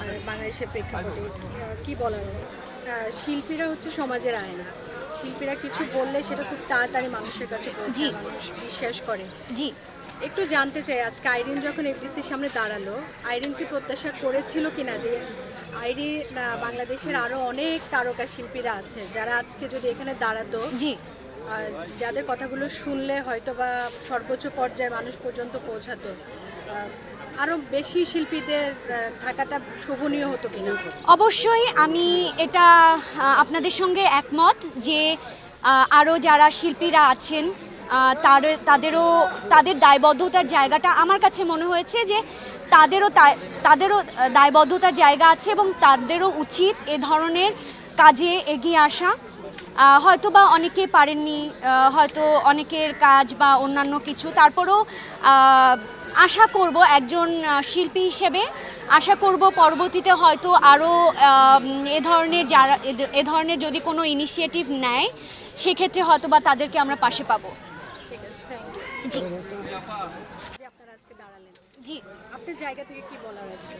আর বাংলাদেশের প্রেক্ষাপটে কি বলার শিল্পীরা হচ্ছে সমাজের আয়না। শিল্পীরা কিছু বললে সেটা খুব তাড়াতাড়ি মানুষের কাছে জি। মানুষ বিশ্বাস করে। জি। একটু জানতে চাই আজকে আইরিন যখন এফডিসির সামনে দাঁড়াল আইরিন কি প্রত্যাশা করেছিল কিনা যে আইরিন বাংলাদেশের আরও অনেক তারকা শিল্পীরা আছে যারা আজকে যদি এখানে দাঁড়াতো জি। আর যাদের কথাগুলো শুনলে হয়তো বা সর্বোচ্চ পর্যায়ে মানুষ পর্যন্ত পৌঁছাতো। আরও বেশি শিল্পীদের থাকাটা শোভনীয় হতো কিনা? অবশ্যই আমি এটা আপনাদের সঙ্গে একমত যে আরও যারা শিল্পীরা আছেন তার, তাদেরও, তাদের দায়বদ্ধতার জায়গাটা আমার কাছে মনে হয়েছে যে, তাদেরও তাদেরও দায়বদ্ধতার জায়গা আছে এবং তাদেরও উচিত এ ধরনের কাজে এগিয়ে আসা। হয়তো বা অনেকে পারেননি হয়তো অনেকের কাজ বা অন্যান্য কিছু। তারপরেও আশা করব একজন শিল্পী হিসেবে আশা করব পরবর্তীতে হয়তো আরও এ ধরনের যারা এ- ধরনের যদি কোনো ইনিশিয়েটিভ নেয় সেক্ষেত্রে হয়তো বা তাদেরকে আমরা পাশে পাবো। জি। জি। আপনার জায়গা থেকে কি বলার আছে?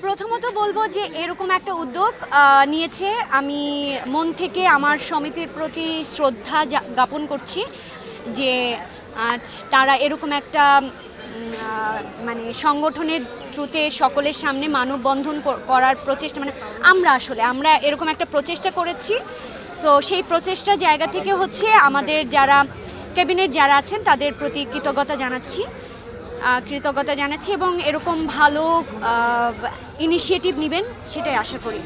প্রথমত বলব যে এরকম একটা উদ্যোগ নিয়েছে। আমি মন থেকে আমার সমিতির প্রতি শ্রদ্ধা জ্ঞাপন করছি যে তারা এরকম একটা মানে সংগঠনের থ্রুতে সকলের সামনে মানববন্ধন কর- করার প্রচেষ্টা মানে আমরা আসলে, আমরা এরকম একটা প্রচেষ্টা করেছি। সো সেই প্রচেষ্টা জায়গা থেকে হচ্ছে আমাদের যারা, ক্যাবিনেট যারা আছেন তাদের প্রতি কৃতজ্ঞতা জানাচ্ছি। কৃতজ্ঞতা জানাচ্ছি এবং এরকম ভালো ইনিশিয়েটিভ নেবেন সেটাই আশা করি।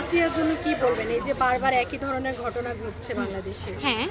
আচিয়ার জন্য কি বলবেন? এই যে বারবার একই ধরনের ঘটনা ঘটছে বাংলাদেশে। হ্যাঁ।